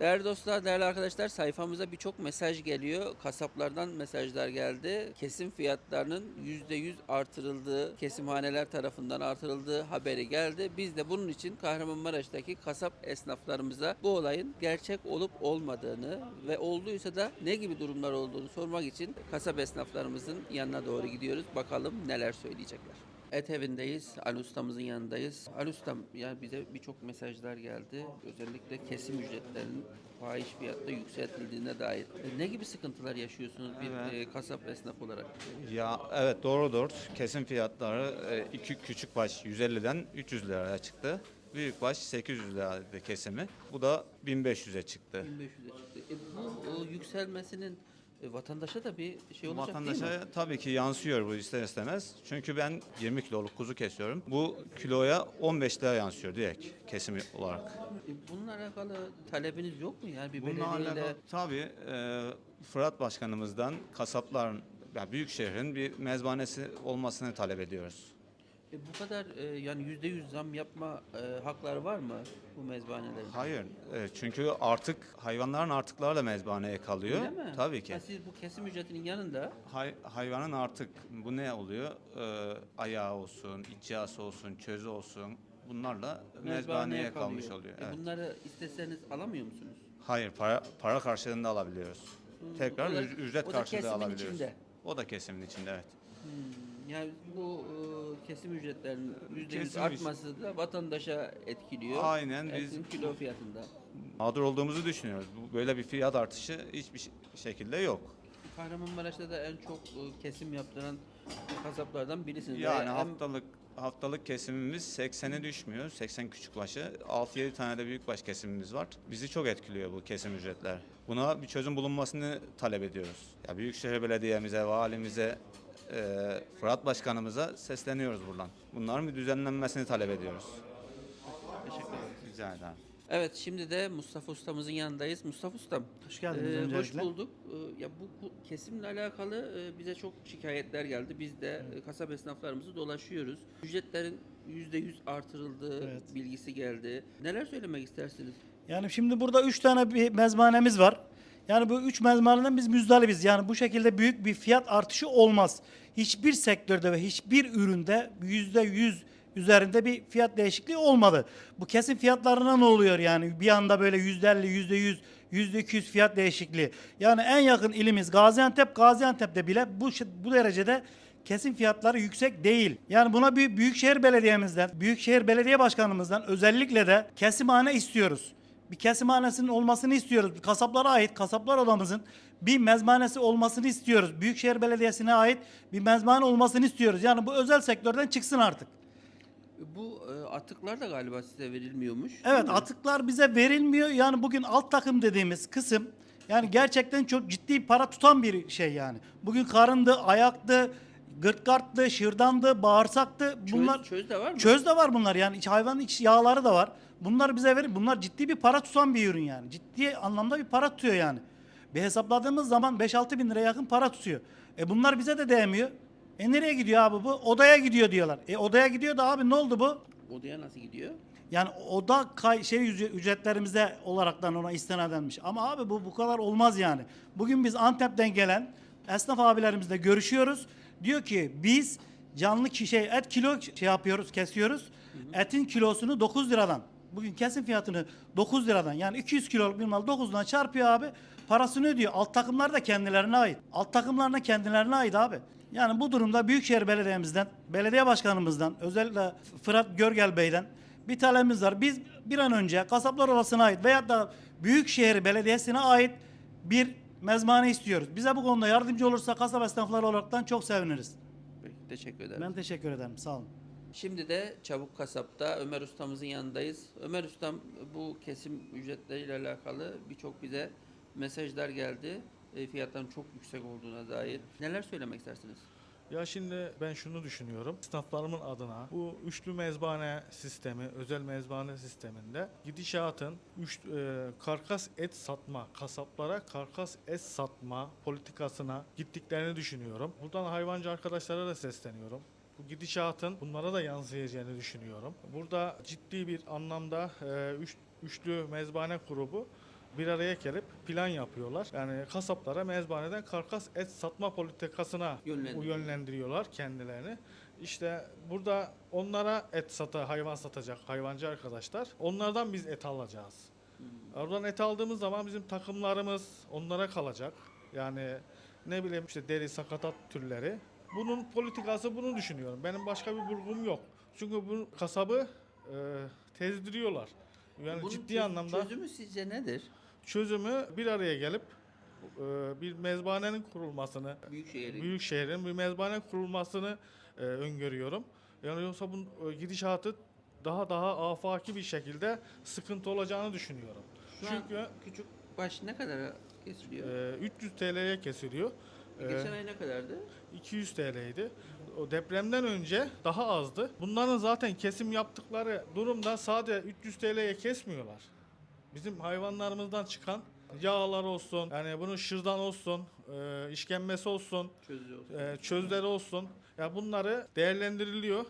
Değerli dostlar, değerli arkadaşlar sayfamıza birçok mesaj geliyor. Kasaplardan mesajlar geldi. Kesim fiyatlarının %100 artırıldığı, kesimhaneler tarafından artırıldığı haberi geldi. Biz de bunun için Kahramanmaraş'taki kasap esnaflarımıza bu olayın gerçek olup olmadığını ve olduysa da ne gibi durumlar olduğunu sormak için kasap esnaflarımızın yanına doğru gidiyoruz. Bakalım neler söyleyecekler. Et evindeyiz. Ali ustamızın yanındayız. Ali ustam yani bize birçok mesajlar geldi. Özellikle kesim ücretlerinin fahiş fiyatta yükseltildiğine dair. Ne gibi sıkıntılar yaşıyorsunuz bir Evet. e, kasap esnaf olarak? Ya evet doğrudur. Kesim fiyatları e, iki küçük baş 150'den 300 liraya çıktı. Büyük baş 800 liraydı kesimi. Bu da 1500'e çıktı. 1500'e çıktı. E, bu o yükselmesinin vatandaşa da bir şey olacak değil mi? Vatandaşa tabii ki yansıyor bu ister istemez. Çünkü ben 20 kiloluk kuzu kesiyorum. Bu kiloya 15 lira yansıyor direkt kesimi olarak. E, bununla alakalı talebiniz yok mu? Yani bir Bununla belediyeyle alakalı tabii e, Fırat Başkanımızdan kasapların ya büyük şehrin bir mezbanesi olmasını talep ediyoruz. E, bu kadar e, yani %100 zam yapma e, hakları var mı bu mezbanelerin? Hayır. e, çünkü artık hayvanların artıkları da mezbaneye kalıyor. Öyle mi? Tabii ki. Ha, siz bu kesim ücretinin yanında Hay- hayvanın artık bu ne oluyor? E, ayağı olsun, icrası olsun, çözü olsun bunlarla mezbaneye kalmış kalıyor. oluyor. E, Evet. Bunları isteseniz alamıyor musunuz? Hayır, para, para karşılığında alabiliyoruz. Tekrar o da- üc- ücret o da karşılığı kesimin alabiliyoruz. içinde. O da kesimin içinde evet. Hmm, Yani bu e, kesim ücretlerinin %100 Kesim artması da vatandaşa etkiliyor. Aynen, biz- kilo fiyatında. Mağdur olduğumuzu düşünüyoruz. Bu- Böyle bir fiyat artışı hiçbir ş- şekilde yok. Kahramanmaraş'ta da en çok e, kesim yaptıran kasaplardan birisiniz. Yani Hem- haftalık haftalık kesimimiz 80'e düşmüyor. 80 küçük başı. 6-7 tane de büyük baş kesimimiz var. Bizi çok etkiliyor bu kesim ücretler. Buna bir çözüm bulunmasını talep ediyoruz. Ya Büyükşehir Belediye'mize, valimize, e, Fırat Başkanımıza sesleniyoruz buradan. Bunların bir düzenlenmesini talep ediyoruz. Teşekkür ederim. Rica ederim. Evet şimdi de Mustafa Ustamızın yanındayız. Mustafa Ustam. Hoş geldiniz e, hoş öncelikle. bulduk. E, ya bu, kesimle alakalı e, bize çok şikayetler geldi. Biz de e, kasap esnaflarımızı dolaşıyoruz. Ücretlerin %100 artırıldığı Evet. bilgisi geldi. Neler söylemek istersiniz? Yani şimdi burada üç tane bir mezbanemiz var. Yani bu üç mezbaneden biz müzdaribiz. Yani bu şekilde büyük bir fiyat artışı olmaz. Hiçbir sektörde ve hiçbir üründe yüzde yüz üzerinde bir fiyat değişikliği olmadı. Bu kesim fiyatlarına ne oluyor yani? Bir anda böyle yüzde elli, yüzde yüz, yüzde iki yüz fiyat değişikliği. Yani en yakın ilimiz Gaziantep. Gaziantep'te bile bu, bu derecede kesim fiyatları yüksek değil. Yani buna bir Büyükşehir Belediye'mizden, Büyükşehir Belediye Başkanımızdan özellikle de kesimhane istiyoruz. Bir kesimhanesinin olmasını istiyoruz. Kasaplara ait kasaplar odamızın bir mezbanesi olmasını istiyoruz. Büyükşehir Belediyesi'ne ait bir mezbane olmasını istiyoruz. Yani bu özel sektörden çıksın artık. Bu e, atıklar da galiba size verilmiyormuş. Evet atıklar bize verilmiyor. Yani bugün alt takım dediğimiz kısım yani gerçekten çok ciddi para tutan bir şey yani. Bugün karındı, ayaktı, gırtkarttı, şırdandı, bağırsaktı. Çöz, Bunlar çöz de var mı? Çöz de var bunlar yani iç hayvanın iç yağları da var. Bunlar bize verin. Bunlar ciddi bir para tutan bir ürün yani. Ciddi anlamda bir para tutuyor yani. Bir hesapladığımız zaman 5-6 bin liraya yakın para tutuyor. E bunlar bize de değmiyor. E nereye gidiyor abi bu? Odaya gidiyor diyorlar. E odaya gidiyor da abi ne oldu bu? Odaya nasıl gidiyor? Yani oda kay, şey ücre- ücretlerimize olaraktan ona istinadenmiş. Ama abi bu bu kadar olmaz yani. Bugün biz Antep'ten gelen esnaf abilerimizle görüşüyoruz. Diyor ki biz canlı şey et kilo şey yapıyoruz, kesiyoruz. Etin kilosunu 9 liradan. Bugün kesim fiyatını 9 liradan yani 200 kiloluk bir mal 9'dan çarpıyor abi. Parasını ödüyor. Alt takımlar da kendilerine ait. Alt takımlarına kendilerine ait abi. Yani bu durumda Büyükşehir Belediye'mizden, belediye başkanımızdan, özellikle Fırat Görgel Bey'den bir talebimiz var. Biz bir an önce Kasaplar Odası'na ait veyahut da Büyükşehir Belediyesi'ne ait bir mezmane istiyoruz. Bize bu konuda yardımcı olursa kasap esnafları olaraktan çok seviniriz. Peki, teşekkür ederim. Ben teşekkür ederim. Sağ olun. Şimdi de Çabuk Kasap'ta Ömer Ustamızın yanındayız. Ömer Ustam bu kesim ücretleriyle alakalı birçok bize mesajlar geldi. E, fiyatların çok yüksek olduğuna dair. Neler söylemek istersiniz? Ya şimdi ben şunu düşünüyorum. Esnaflarımın adına bu üçlü mezbane sistemi, özel mezbane sisteminde gidişatın üç, e, karkas et satma, kasaplara karkas et satma politikasına gittiklerini düşünüyorum. Buradan hayvancı arkadaşlara da sesleniyorum. Bu gidişatın bunlara da yansıyacağını düşünüyorum. Burada ciddi bir anlamda e, üç, üçlü mezbane grubu bir araya gelip plan yapıyorlar. Yani kasaplara mezbaneden karkas et satma politikasına Yönlendiriyor. yönlendiriyorlar kendilerini. İşte burada onlara et sata, hayvan satacak hayvancı arkadaşlar. Onlardan biz et alacağız. Oradan et aldığımız zaman bizim takımlarımız onlara kalacak. Yani ne bileyim işte deri sakatat türleri. Bunun politikası bunu düşünüyorum. Benim başka bir bulgum yok. Çünkü bu kasabı e, tezdiriyorlar. Yani Bunun ciddi anlamda Çözümü sizce nedir? Çözümü bir araya gelip e, bir mezbahanenin kurulmasını, Büyükşehir'in. büyük şehrin bir mezbahane kurulmasını e, öngörüyorum. Yani yoksa bu e, gidişatı daha daha afaki bir şekilde sıkıntı olacağını düşünüyorum. Şu Çünkü küçük baş ne kadar kesiliyor? e, 300 TL'ye kesiliyor. Geçen ay ne kadardı? 200 TL'ydi. O depremden önce daha azdı. Bunların zaten kesim yaptıkları durumda sadece 300 TL'ye kesmiyorlar. Bizim hayvanlarımızdan çıkan yağlar olsun, yani bunun şırdan olsun, e, işkembesi olsun, Çözüyor. e, çözleri olsun. Ya bunları değerlendiriliyor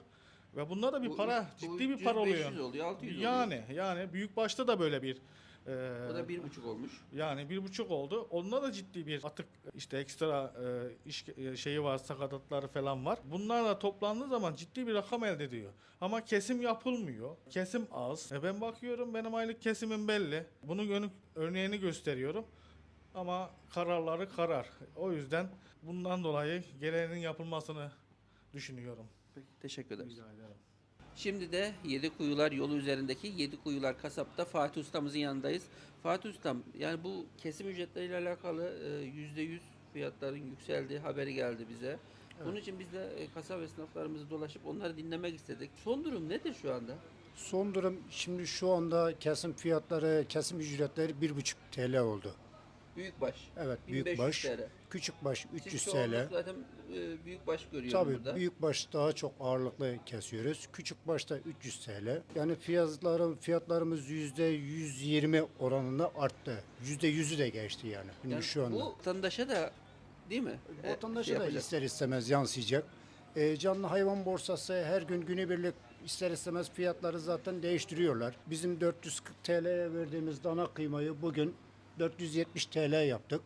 ve bunlar da bir Bu para, bu ciddi bir 300, para oluyor. 500 oluyor, 600 oluyor. Yani yani büyük başta da böyle bir e, O da bir buçuk olmuş. yani bir buçuk oldu. Onda da ciddi bir atık işte ekstra e, iş e, şeyi var, sakatatları falan var. Bunlarla toplandığı zaman ciddi bir rakam elde ediyor. Ama kesim yapılmıyor. Kesim az. E ben bakıyorum benim aylık kesimim belli. Bunun önü- örneğini gösteriyorum. Ama kararları karar. O yüzden bundan dolayı gereğinin yapılmasını düşünüyorum. Peki, teşekkür ederiz. Rica ederim. Şimdi de Yedi Kuyular yolu üzerindeki Yedi Kuyular kasapta Fatih Ustamızın yanındayız. Fatih Ustam yani bu kesim ücretleriyle alakalı e, yüzde yüz fiyatların yükseldiği haberi geldi bize. Bunun için biz de e, kasap esnaflarımızı dolaşıp onları dinlemek istedik. Son durum nedir şu anda? Son durum şimdi şu anda kesim fiyatları, kesim ücretleri 1,5 TL oldu. Büyükbaş. Evet 1500 büyükbaş, TL. küçükbaş Siz 300 çoğunluk TL. zaten e, büyükbaş görüyorum Tabii burada. büyükbaş daha çok ağırlıklı kesiyoruz. Küçükbaşta 300 TL. Yani fiyatlarım fiyatlarımız %120 oranında arttı. %100'ü de geçti yani. Şimdi Yani şu anda. Bu vatandaşa da değil mi? E, Vatandaşa şey da yapacak. ister istemez yansıyacak. E, canlı hayvan borsası her gün günübirlik ister istemez fiyatları zaten değiştiriyorlar. Bizim 440 TL'ye verdiğimiz dana kıymayı bugün 470 TL yaptık.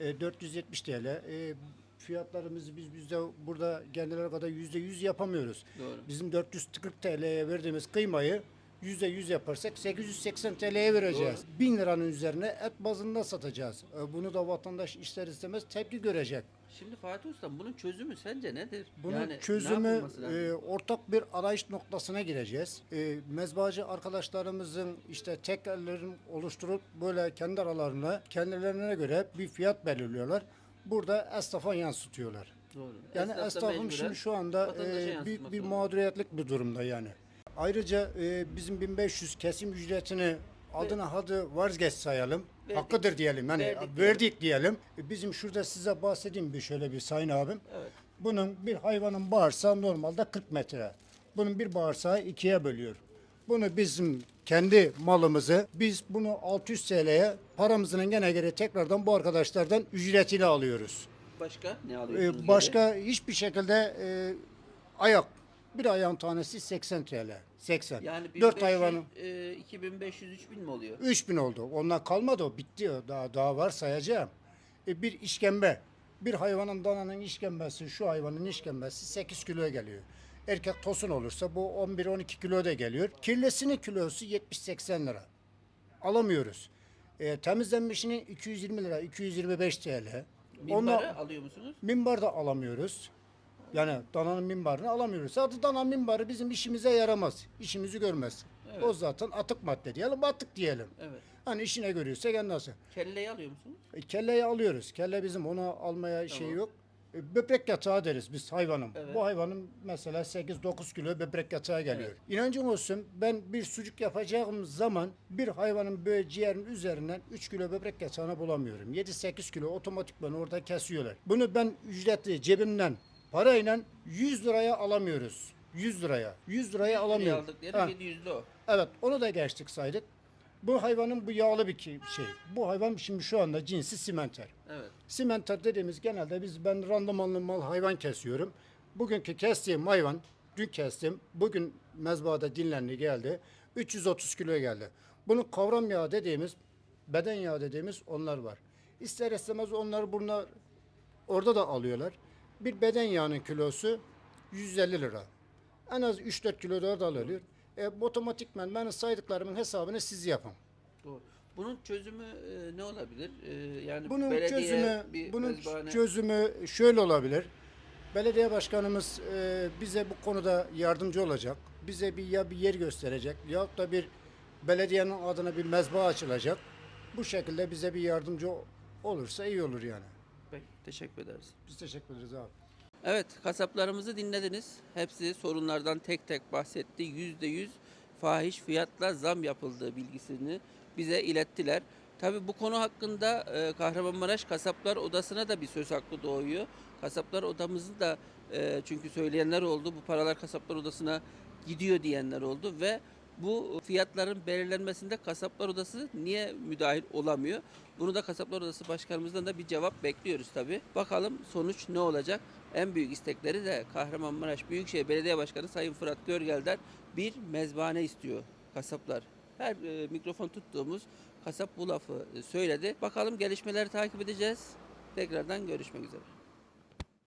E, 470 TL. E, fiyatlarımızı biz bizde burada kendileri kadar %100 yapamıyoruz. Doğru. Bizim 440 TL'ye verdiğimiz kıymayı %100 yaparsak 880 TL'ye vereceğiz. 1000 liranın üzerine et bazında satacağız. E, Bunu da vatandaş ister istemez tepki görecek. Şimdi Fatih Ustam bunun çözümü sence nedir? Bunun Yani çözümü e, ortak bir arayış noktasına gireceğiz. E, mezbacı arkadaşlarımızın işte tekellerin oluşturup böyle kendi aralarında kendilerine göre bir fiyat belirliyorlar. Burada esnafa yansıtıyorlar. Doğru. Yani Esnaf mecburen şimdi şu anda e, bir zorunda. mağduriyetlik bir durumda yani. Ayrıca e, bizim 1500 kesim ücretini adına adı vazgeç sayalım. Verdik. Hakkıdır diyelim. Yani Verdik verdik, diyelim. E, Bizim şurada size bahsedeyim bir şöyle bir sayın abim. Evet. Bunun bir hayvanın bağırsağı normalde 40 metre. Bunun bir bağırsağı ikiye bölüyor. Bunu bizim kendi malımızı biz bunu 600 TL'ye paramızın gene geri tekrardan bu arkadaşlardan ücretini alıyoruz. Başka ne Ee, alıyorsunuz? geri? başka hiçbir şekilde e, ayak bir ayağın tanesi 80 TL. 80. yani 4 1500, hayvanın e, 2500 3000 mi oluyor? 3000 oldu. Ondan kalmadı o bitti o. Daha daha var sayacağım. E, bir işkembe. Bir hayvanın dananın işkembesi şu hayvanın işkembesi 8 kiloya geliyor. Erkek tosun olursa bu 11-12 kilo da geliyor. Kirlesinin kilosu 70-80 lira. Alamıyoruz. E, temizlenmişini 220 lira, 225 TL. Minbarı Onunla- alıyor musunuz? Minbar da alamıyoruz. Yani dananın minbarını alamıyoruz. Zaten dana minbarı bizim işimize yaramaz. İşimizi görmez. Evet. O zaten atık madde diyelim, atık diyelim. Evet. Hani işine görüyorsa nasıl. Kelleyi alıyor musunuz? E, kelleyi alıyoruz. Kelle bizim onu almaya şey Tamam. yok. E, böbrek yatağı deriz biz hayvanım. Evet. Bu hayvanın mesela 8-9 kilo böbrek yatağı geliyor. İnancın olsun ben bir sucuk yapacağım zaman bir hayvanın böyle ciğerin üzerinden 3 kilo böbrek yatağını bulamıyorum. 7-8 kilo otomatikman orada kesiyorlar. Bunu ben ücretli cebimden parayla 100 liraya alamıyoruz. 100 liraya. 100 liraya alamıyoruz. aldık Ha. diyelim 700'lü o. Evet onu da geçtik saydık. Bu hayvanın bu yağlı bir ki- şey. Bu hayvan şimdi şu anda cinsi simenter. Evet. Simenter dediğimiz genelde biz ben randımanlı mal hayvan kesiyorum. Bugünkü kestiğim hayvan dün kestim. Bugün mezbahada dinlendi geldi. 330 kilo geldi. Bunun kavram yağı dediğimiz beden yağı dediğimiz onlar var. İster istemez onlar bunlar orada da alıyorlar. Bir beden yağının kilosu 150 lira. En az 3-4 kilo da orada alıyor. E, otomatikmen benim saydıklarımın hesabını siz yapın. Doğru. Bunun çözümü e, ne olabilir? E, yani Bunun belediye çözümü bir bunun mezbahane- çözümü şöyle olabilir. Belediye başkanımız e, bize bu konuda yardımcı olacak. Bize bir ya bir yer gösterecek yahut da bir belediyenin adına bir mezba açılacak. Bu şekilde bize bir yardımcı olursa iyi olur yani. Peki, teşekkür ederiz. Biz teşekkür ederiz abi. Evet, kasaplarımızı dinlediniz. Hepsi sorunlardan tek tek bahsetti. Yüzde yüz fahiş fiyatla zam yapıldığı bilgisini bize ilettiler. Tabi bu konu hakkında e, Kahramanmaraş Kasaplar Odası'na da bir söz hakkı doğuyor. Kasaplar Odamızı da e, çünkü söyleyenler oldu. Bu paralar Kasaplar Odası'na gidiyor diyenler oldu ve bu fiyatların belirlenmesinde Kasaplar Odası niye müdahil olamıyor? Bunu da Kasaplar Odası Başkanımızdan da bir cevap bekliyoruz tabi. Bakalım sonuç ne olacak? En büyük istekleri de Kahramanmaraş Büyükşehir Belediye Başkanı Sayın Fırat Görgel'den bir mezbahane istiyor kasaplar. Her e, mikrofon tuttuğumuz kasap bu lafı e, söyledi. Bakalım gelişmeleri takip edeceğiz. Tekrardan görüşmek üzere.